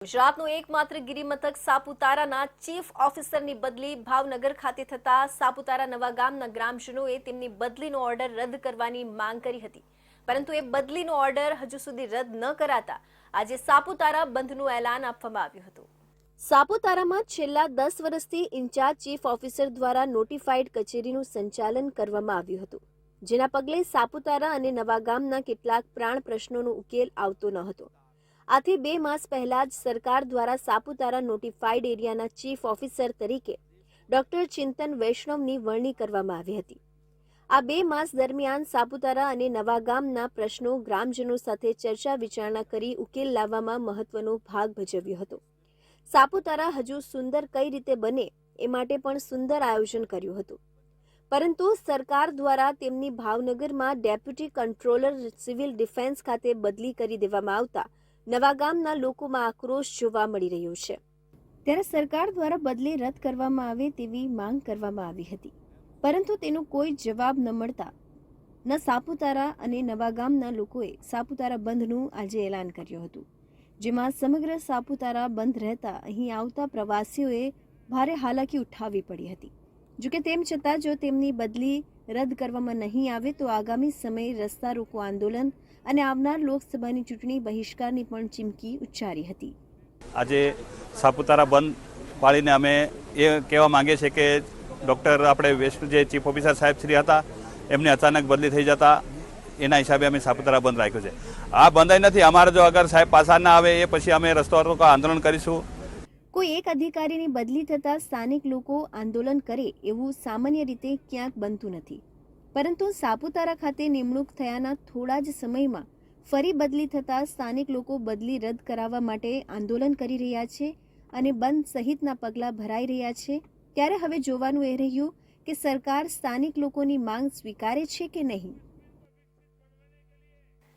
ગુજરાતનું એકમાત્ર ગિરિમથક સાપુતારાના ચીફ ઓફિસરની બદલી ભાવનગર ખાતે થતા સાપુતારા નવા ગામના ગ્રામજનોએ તેમની બદલીનો ઓર્ડર રદ કરવાની માંગ કરી હતી. પરંતુ એ બદલીનો ઓર્ડર હજુ સુધી રદ ન કરાતા આજે સાપુતારા બંધનું એલાન આપવામાં આવ્યું હતું. સાપુતારામાં છેલ્લા દસ વર્ષથી ઇન્ચાર્જ ચીફ ઓફિસર દ્વારા નોટિફાઈડ કચેરીનું સંચાલન કરવામાં આવ્યું હતું, જેના પગલે સાપુતારા અને નવા ગામના કેટલાક પ્રાણ પ્રશ્નોનો ઉકેલ આવતો ન હતો. આથી બે માસ પહેલા જ સરકાર દ્વારા સાપુતારા નોટિફાઈડ એરિયાના ચીફ ઓફિસર તરીકે ડોક્ટર ચિંતન વૈષ્ણવની વરણી કરવામાં આવી હતી. આ બે માસ દરમિયાન સાપુતારા અને નવાગામના પ્રશ્નો ગ્રામજનો સાથે ચર્ચા વિચારણા કરી ઉકેલ લાવવામાં મહત્વનો ભાગ ભજવ્યો હતો. સાપુતારા હજુ સુંદર કઈ રીતે બને એ માટે પણ સુંદર આયોજન કર્યું હતું. પરંતુ સરકાર દ્વારા તેમની ભાવનગરમાં ડેપ્યુટી કંટ્રોલર સિવિલ ડિફેન્સ ખાતે બદલી કરી દેવામાં આવતા નવા ગામના લોકોમાં આક્રોશ જોવા મળી રહ્યો છે. ત્યારે સરકાર દ્વારા બદલી રદ કરવામાં આવે તેવી માંગ કરવામાં આવી હતી. પરંતુ તેનો કોઈ જવાબ ન મળતા, ન સાપુતારા અને નવા ગામના લોકોએ સાપુતારા બંધનું આજે એલાન કર્યું હતું. જેમાં સમગ્ર સાપુતારા બંધ રહેતા અહીં આવતા પ્રવાસીઓએ ભારે હાલાકી ઉઠાવવી પડી હતી. જોકે તેમ છતાં જો તેમની બદલી રદ કરવામાં નહીં આવે તો આગામી સમયે રસ્તા રોકો આંદોલન અને આવનાર લોકસભાની ચૂંટણી બહિષ્કારની પણ ચીમકી ઉચ્ચારી હતી. આજે સાપુતારા બંધ પાળીને અમે એ કહેવા માંગીએ છીએ કે ડૉક્ટર આપણે વેસ્ટ જે ચીફ ઓફિસર સાહેબ શ્રી હતા, એમને અચાનક બદલી થઈ જતા એના હિસાબે અમે સાપુતારા બંધ રાખ્યું છે. આ બંધાઈ નથી. અમારે જો અગર સાહેબ પાછા ના આવે એ પછી અમે રસ્તો રોકો આંદોલન કરીશું. કોઈ એક અધિકારીની બદલી થતાં સ્થાનિક લોકો આંદોલન કરે એવું સામાન્ય રીતે ક્યાંક બનતું નથી. પરંતુ સાપુતારા ખાતે નિમણૂક થયાના થોડા જ સમયમાં ફરી બદલી થતાં સ્થાનિક લોકો બદલી રદ કરાવવા માટે આંદોલન કરી રહ્યા છે અને બંધ સહિતના પગલાં ભરાઈ રહ્યા છે. ત્યારે હવે જોવાનું એ રહ્યું કે સરકાર સ્થાનિક લોકોની માંગ સ્વીકારે છે કે નહીં?